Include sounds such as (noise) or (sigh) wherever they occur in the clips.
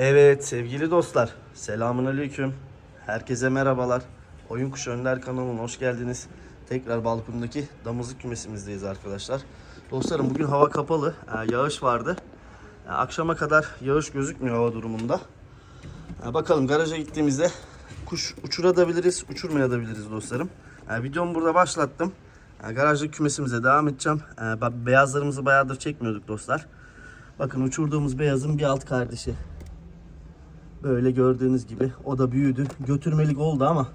Evet sevgili dostlar. Selamun aleyküm. Herkese merhabalar. Oyun Kuşu Önder kanalına hoş geldiniz. Tekrar balkondaki damızlık kümesimizdeyiz arkadaşlar. Dostlarım bugün hava kapalı. Ee, Yağış vardı. Ee, Akşama kadar yağış gözükmüyor hava durumunda. Ee, Bakalım garaja gittiğimizde kuş uçurabiliriz, uçurmayabiliriz dostlarım. Ee, Videomu burada başlattım. Garajdaki kümesimize devam edeceğim. Beyazlarımızı bayağıdır çekmiyorduk dostlar. Bakın uçurduğumuz beyazın bir alt kardeşi. Böyle gördüğünüz gibi o da büyüdü. Götürmelik oldu ama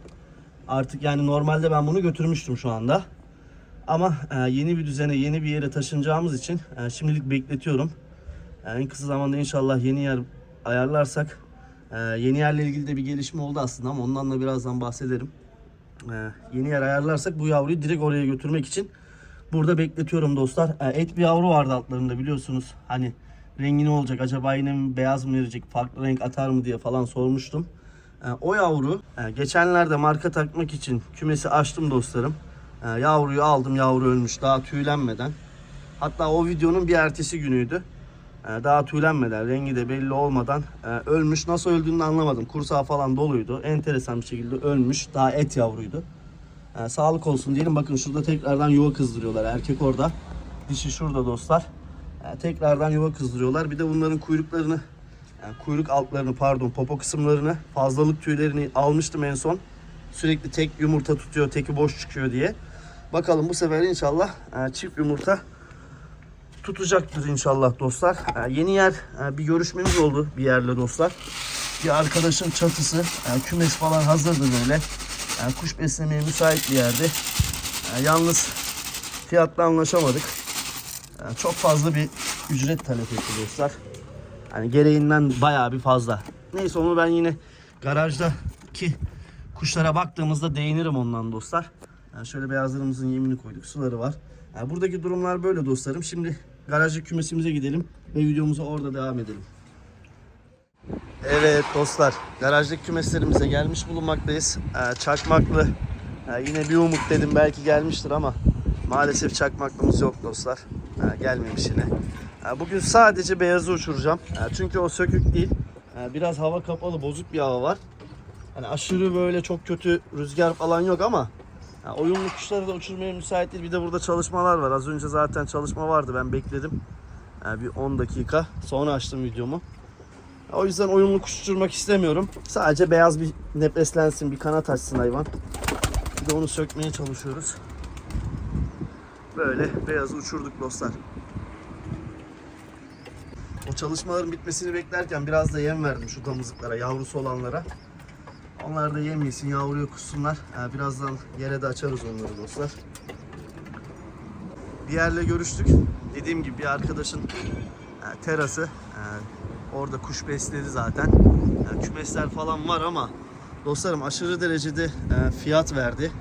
artık yani normalde ben bunu götürmüştüm şu anda. Ama e, yeni bir düzene, yeni bir yere taşınacağımız için e, şimdilik bekletiyorum. E, en kısa zamanda inşallah yeni yer ayarlarsak yeni yerle ilgili de bir gelişme oldu aslında ama ondan da birazdan bahsederim. Yeni yer ayarlarsak bu yavruyu direkt oraya götürmek için burada bekletiyorum dostlar. Et bir yavru vardı altlarında biliyorsunuz. Hani rengi ne olacak acaba yine mi beyaz mı verecek farklı renk atar mı diye falan sormuştum. E, o yavru e, geçenlerde marka takmak için kümesi açtım dostlarım. E, yavruyu aldım yavru ölmüş daha tüylenmeden. Hatta o videonun bir ertesi günüydü. E, daha tüylenmeden rengi de belli olmadan ölmüş. Nasıl öldüğünü anlamadım. Kursağı falan doluydu. Enteresan bir şekilde ölmüş. Daha et yavruydu. Sağlık olsun diyelim. Bakın şurada tekrardan yuva kızdırıyorlar. Erkek orada. Dişi şurada dostlar. E, tekrardan yuva kızdırıyorlar. Bir de bunların kuyruklarını yani kuyruk altlarını pardon popo kısımlarını fazlalık tüylerini almıştım en son. Sürekli tek yumurta tutuyor, teki boş çıkıyor diye. Bakalım bu sefer inşallah e, çift yumurta tutacaktır inşallah dostlar. E, yeni yer e, bir görüşmemiz oldu bir yerle dostlar. Bir arkadaşın çatısı, e, kümes falan hazırdı böyle. E, kuş beslemeye müsait bir yerde. E, yalnız fiyatla anlaşamadık. E, çok fazla bir ücret talep etti dostlar. Hani gereğinden bayağı bir fazla. Neyse onu ben yine garajdaki kuşlara baktığımızda değinirim ondan dostlar. Yani şöyle beyazlarımızın yemini koyduk. Suları var. Yani buradaki durumlar böyle dostlarım. Şimdi garajlı kümesimize gidelim ve videomuza orada devam edelim. Evet dostlar, garajdaki kümeslerimize gelmiş bulunmaktayız. Ee, çakmaklı. Ee, yine bir umut dedim belki gelmiştir ama maalesef çakmaklımız yok dostlar. Ee, gelmemiş yine. Bugün sadece beyazı uçuracağım. Çünkü o sökük değil. Biraz hava kapalı, bozuk bir hava var. Hani aşırı böyle çok kötü rüzgar falan yok ama oyunlu kuşları da uçurmaya müsait değil. Bir de burada çalışmalar var. Az önce zaten çalışma vardı. Ben bekledim. Bir 10 dakika. Sonra açtım videomu. O yüzden oyunlu kuş uçurmak istemiyorum. Sadece beyaz bir nefeslensin, bir kanat açsın hayvan. Bir de onu sökmeye çalışıyoruz. Böyle beyazı uçurduk dostlar. O çalışmaların bitmesini beklerken biraz da yem verdim şu damızlıklara, yavrusu olanlara. Onlar da yem yesin, yavruya kussunlar. Ee, birazdan yere de açarız onları dostlar. Bir yerle görüştük. Dediğim gibi bir arkadaşın terası. Orada kuş besledi zaten. Kümesler falan var ama dostlarım aşırı derecede fiyat verdi.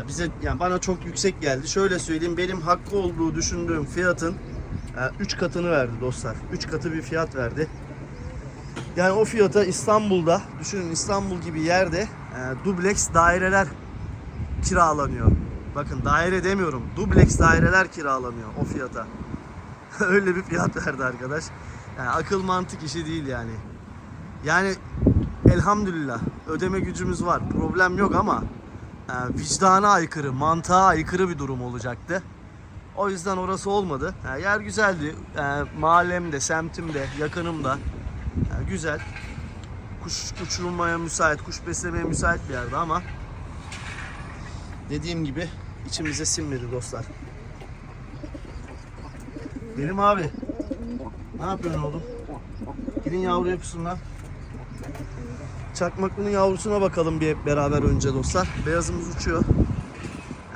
Ya bize yani bana çok yüksek geldi. Şöyle söyleyeyim benim hakkı olduğu düşündüğüm fiyatın 3 katını verdi dostlar. 3 katı bir fiyat verdi. Yani o fiyata İstanbul'da düşünün İstanbul gibi yerde e, dubleks daireler kiralanıyor. Bakın daire demiyorum. Dubleks daireler kiralanıyor o fiyata. (laughs) Öyle bir fiyat verdi arkadaş. Yani akıl mantık işi değil yani. Yani elhamdülillah ödeme gücümüz var. Problem yok ama e, vicdana aykırı, mantığa aykırı bir durum olacaktı. O yüzden orası olmadı. E, yer güzeldi. E, mahallemde, semtimde, yakınımda. Güzel. Kuş uçurulmaya müsait, kuş beslemeye müsait bir yerde ama dediğim gibi içimize sinmedi dostlar. Benim abi. Ne yapıyorsun oğlum? Gidin yavruya kusunlar. Çakmaklının yavrusuna bakalım bir beraber önce dostlar. Beyazımız uçuyor.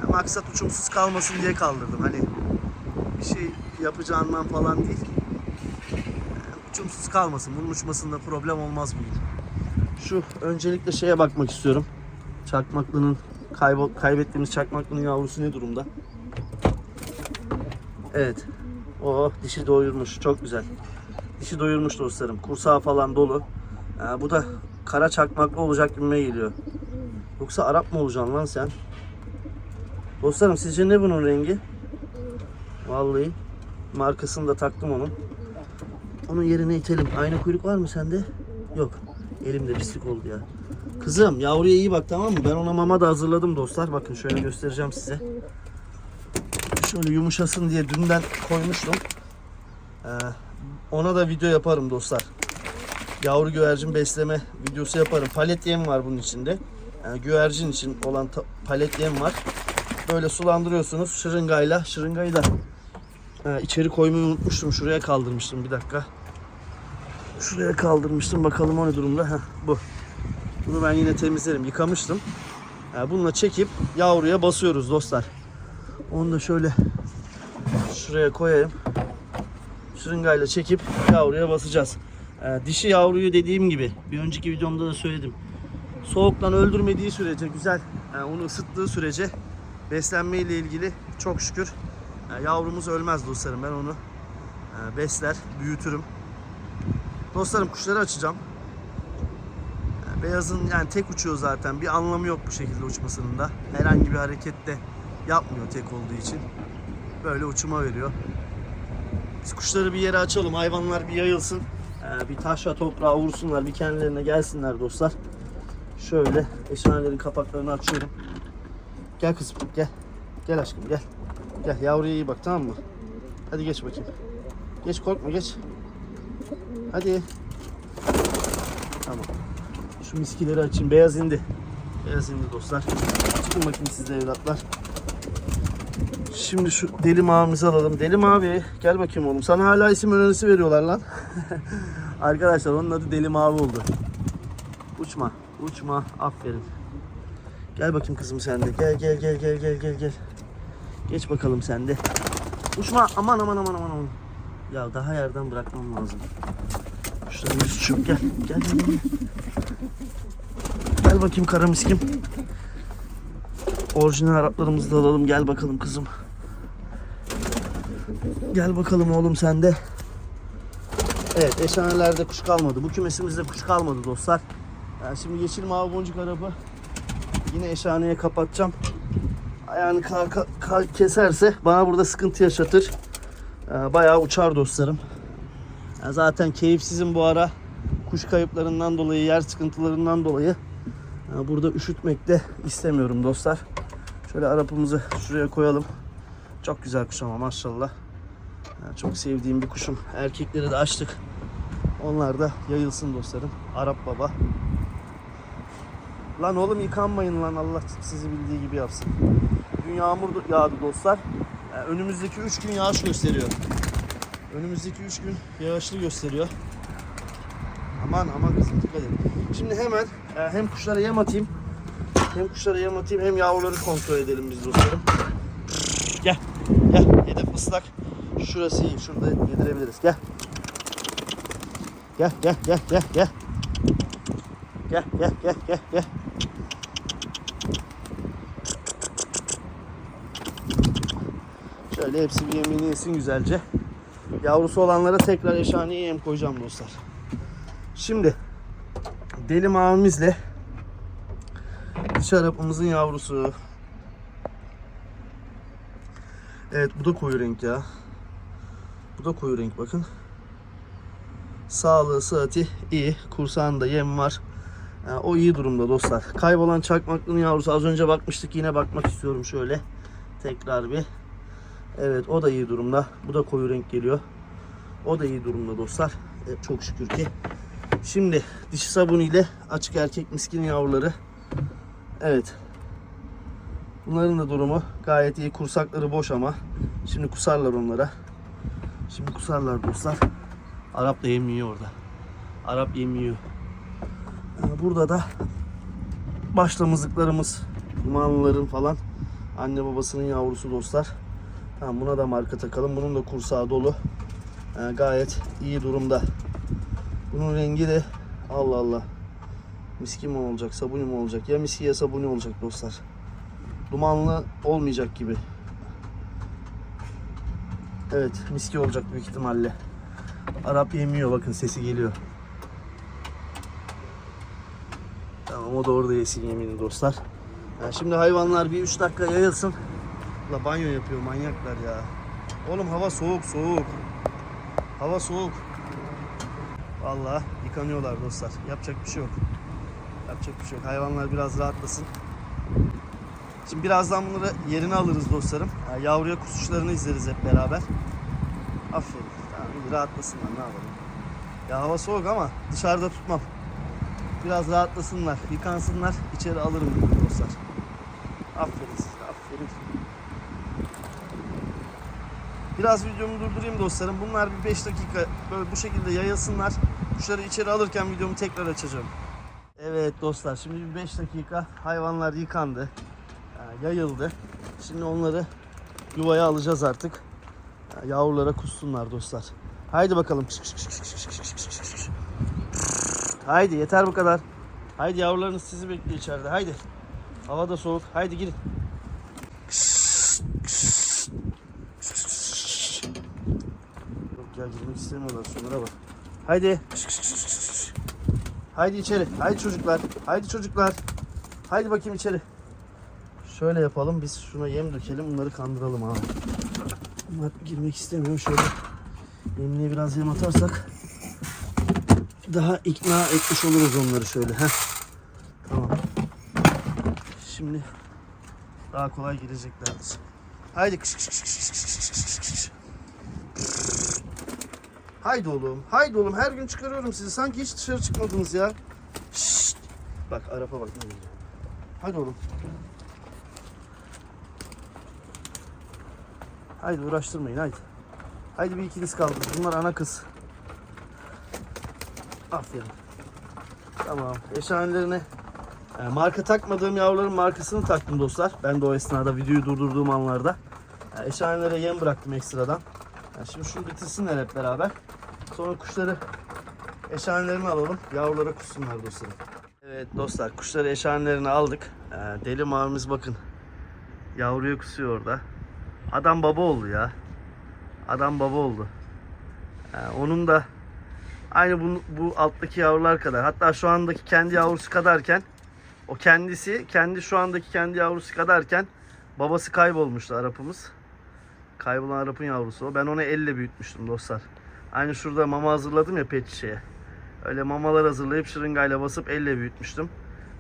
Yani maksat uçumsuz kalmasın diye kaldırdım. Hani bir şey yapacağından falan değil. Yani uçumsuz kalmasın. Bunun uçmasında problem olmaz bugün. Şu öncelikle şeye bakmak istiyorum. Çakmaklının kaybol kaybettiğimiz çakmaklının yavrusu ne durumda? Evet. O dişi doyurmuş. Çok güzel. Dişi doyurmuş dostlarım. Kursağı falan dolu. Ee, bu da kara çakmaklı olacak gibime geliyor. Yoksa Arap mı olacaksın lan sen? Dostlarım sizce ne bunun rengi? Vallahi markasını da taktım onun. Onun yerine itelim. Aynı kuyruk var mı sende? Yok. Elimde pislik oldu ya. Kızım yavruya iyi bak tamam mı? Ben ona mama da hazırladım dostlar. Bakın şöyle göstereceğim size. Şöyle yumuşasın diye dünden koymuştum. Ee, ona da video yaparım dostlar. Yavru güvercin besleme videosu yaparım. Palet yem var bunun içinde. Yani güvercin için olan palet yem var. Böyle sulandırıyorsunuz şırıngayla. Şırıngayı da e, içeri koymayı unutmuştum. Şuraya kaldırmıştım bir dakika. Şuraya kaldırmıştım. Bakalım o ne durumda. Heh, bu. Bunu ben yine temizlerim. Yıkamıştım. Yani bununla çekip yavruya basıyoruz dostlar. Onu da şöyle şuraya koyayım. Şırıngayla çekip yavruya basacağız. Ee, dişi yavruyu dediğim gibi bir önceki videomda da söyledim. Soğuktan öldürmediği sürece güzel, yani onu ısıttığı sürece beslenme ile ilgili çok şükür e, yavrumuz ölmez dostlarım. Ben onu e, besler, büyütürüm. Dostlarım kuşları açacağım. E, Beyazın yani tek uçuyor zaten. Bir anlamı yok bu şekilde uçmasının da. Herhangi bir hareket de yapmıyor tek olduğu için. Böyle uçuma veriyor. Biz kuşları bir yere açalım. Hayvanlar bir yayılsın. Ee, bir taşla toprağa vursunlar. Bir kendilerine gelsinler dostlar. Şöyle eşanelerin kapaklarını açıyorum. Gel kızım gel. Gel aşkım gel. Gel yavruya iyi bak tamam mı? Hadi geç bakayım. Geç korkma geç. Hadi. Tamam. Şu miskileri açayım. Beyaz indi. Beyaz indi dostlar. Çıkın bakayım siz evlatlar. Şimdi şu deli mavimizi alalım. Deli mavi gel bakayım oğlum. Sana hala isim önerisi veriyorlar lan. (laughs) Arkadaşlar onun adı deli mavi oldu. Uçma. Uçma. Aferin. Gel bakayım kızım sen de. Gel gel gel gel gel gel gel. Geç bakalım sen de. Uçma. Aman aman aman aman aman. Ya daha yerden bırakmam lazım. Şuradan uçuyorum. Gel. Gel gel gel. Gel bakayım kara miskim. Orijinal Araplarımızı da alalım. Gel bakalım kızım. Gel bakalım oğlum sen de. Evet eşanelerde kuş kalmadı. Bu kümesimizde kuş kalmadı dostlar. Yani şimdi yeşil mavi boncuk araba yine eşaneye kapatacağım. Ayağını ka- ka- keserse bana burada sıkıntı yaşatır. Ee, bayağı uçar dostlarım. Yani zaten keyifsizim bu ara. Kuş kayıplarından dolayı, yer sıkıntılarından dolayı. Yani burada üşütmek de istemiyorum dostlar. Şöyle arapımızı şuraya koyalım. Çok güzel kuş ama maşallah. Yani çok sevdiğim bir kuşum. Erkekleri de açtık. Onlar da yayılsın dostlarım. Arap baba. Lan oğlum yıkanmayın lan Allah sizi bildiği gibi yapsın. Dün yağmur yağdı dostlar. Yani önümüzdeki 3 gün yağış gösteriyor. Önümüzdeki 3 gün yağışlı gösteriyor. Aman aman kızım dikkat edin. Şimdi hemen e, hem kuşlara yem atayım. Hem kuşlara yem atayım hem yavruları kontrol edelim biz dostlarım. Gel. Hedef ıslak. Şurası iyi. Şurada yedirebiliriz. Gel. Gel gel gel gel gel. Gel gel gel gel gel. Şöyle hepsi bir yemini yesin güzelce. Yavrusu olanlara tekrar eşhaneye yem koyacağım dostlar. Şimdi deli mavimizle dişi arapımızın yavrusu. Evet bu da koyu renk ya. Bu da koyu renk bakın. Sağlığı, sıhhati iyi. Kursağında yem var. Yani o iyi durumda dostlar. Kaybolan çakmaklının yavrusu az önce bakmıştık. Yine bakmak istiyorum şöyle. Tekrar bir. Evet o da iyi durumda. Bu da koyu renk geliyor. O da iyi durumda dostlar. Evet, çok şükür ki. Şimdi dişi sabunu ile açık erkek miskin yavruları. Evet. Bunların da durumu gayet iyi. Kursakları boş ama. Şimdi kusarlar onlara. Şimdi kusarlar dostlar. Arap da yem yiyor orada. Arap yem yiyor. Ee, Burada da başlamızlıklarımız, imanlıların falan anne babasının yavrusu dostlar. Tamam buna da marka takalım. Bunun da kursağı dolu. Ee, gayet iyi durumda. Bunun rengi de Allah Allah. Miski mi olacak, sabuni mi olacak? Ya miski ya sabuni olacak dostlar. Dumanlı olmayacak gibi. Evet, miski olacak büyük ihtimalle. Arap yemiyor bakın sesi geliyor. Tamam o da orada yesin yemini dostlar. Yani şimdi hayvanlar bir 3 dakika yayılsın. La banyo yapıyor manyaklar ya. Oğlum hava soğuk soğuk. Hava soğuk. Vallahi yıkanıyorlar dostlar. Yapacak bir şey yok. Yapacak bir şey yok. Hayvanlar biraz rahatlasın. Şimdi birazdan bunları yerine alırız dostlarım. Ya Yavruya kusuşlarını izleriz hep beraber. Aferin. Tamam rahatlasınlar ne yapalım. Ya hava soğuk ama dışarıda tutmam. Biraz rahatlasınlar, yıkansınlar. içeri alırım dostlar. Aferin size, aferin. Biraz videomu durdurayım dostlarım. Bunlar bir 5 dakika böyle bu şekilde yayılsınlar. Kuşları içeri alırken videomu tekrar açacağım. Evet dostlar şimdi bir 5 dakika hayvanlar yıkandı. Yayıldı. Şimdi onları yuvaya alacağız artık. Yavrulara kussunlar dostlar. Haydi bakalım. Haydi yeter bu kadar. Haydi yavrularınız sizi bekliyor içeride. Haydi. Hava da soğuk. Haydi girin. Yok ya girmek istemiyorlar şunlara bak. Haydi. Haydi içeri. Haydi çocuklar. Haydi çocuklar. Haydi bakayım içeri. Şöyle yapalım biz şuna yem dökelim bunları kandıralım abi. Bunlar girmek istemiyor şöyle yemliğe biraz yem atarsak daha ikna etmiş oluruz onları şöyle. Heh. Tamam. Şimdi daha kolay gireceklerdir. Haydi kış kış. Haydi oğlum. Haydi oğlum. Her gün çıkarıyorum sizi. Sanki hiç dışarı çıkmadınız ya. Şşt. Bak araba bak ne. Hadi oğlum. Haydi uğraştırmayın haydi. Haydi bir ikiniz kaldı. Bunlar ana kız. Aferin. Tamam. Eşhanelerine e, marka takmadığım yavruların markasını taktım dostlar. Ben de o esnada videoyu durdurduğum anlarda. E, eşhanelere yem bıraktım ekstradan. E, şimdi şunu bitirsinler hep beraber. Sonra kuşları eşhanelerine alalım. Yavrulara kussunlar dostlarım. Evet dostlar kuşları eşhanelerine aldık. E, deli mavimiz bakın. Yavruya kusuyor orada. Adam baba oldu ya. Adam baba oldu. E, onun da aynı bu, bu alttaki yavrular kadar. Hatta şu andaki kendi yavrusu kadarken o kendisi kendi şu andaki kendi yavrusu kadarken babası kaybolmuştu Arap'ımız. Kaybolan Arap'ın yavrusu o. Ben onu elle büyütmüştüm dostlar. Aynı şurada mama hazırladım ya pet şişeye. Öyle mamalar hazırlayıp şırıngayla basıp elle büyütmüştüm.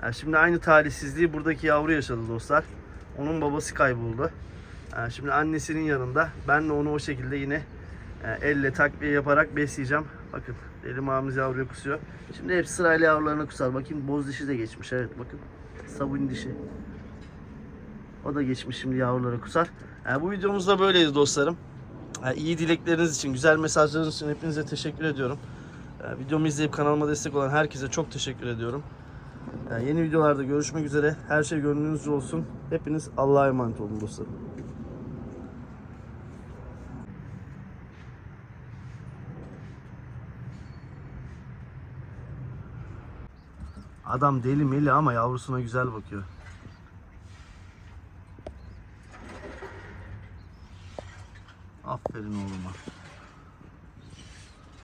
Yani şimdi aynı talihsizliği buradaki yavru yaşadı dostlar. Onun babası kayboldu. Yani şimdi annesinin yanında ben de onu o şekilde yine e, elle takviye yaparak besleyeceğim. Bakın elim ağamız yavruya kusuyor. Şimdi hepsi sırayla yavrularına kusar. Bakın boz dişi de geçmiş. Evet bakın. Sabun dişi. O da geçmiş şimdi yavrulara kusar. Yani bu videomuzda böyleyiz dostlarım. Yani iyi dilekleriniz için, güzel mesajlarınız için hepinize teşekkür ediyorum. Yani videomu izleyip kanalıma destek olan herkese çok teşekkür ediyorum. Yani yeni videolarda görüşmek üzere. Her şey gönlünüzce olsun. Hepiniz Allah'a emanet olun dostlarım. Adam deli meli ama yavrusuna güzel bakıyor. Aferin oğluma.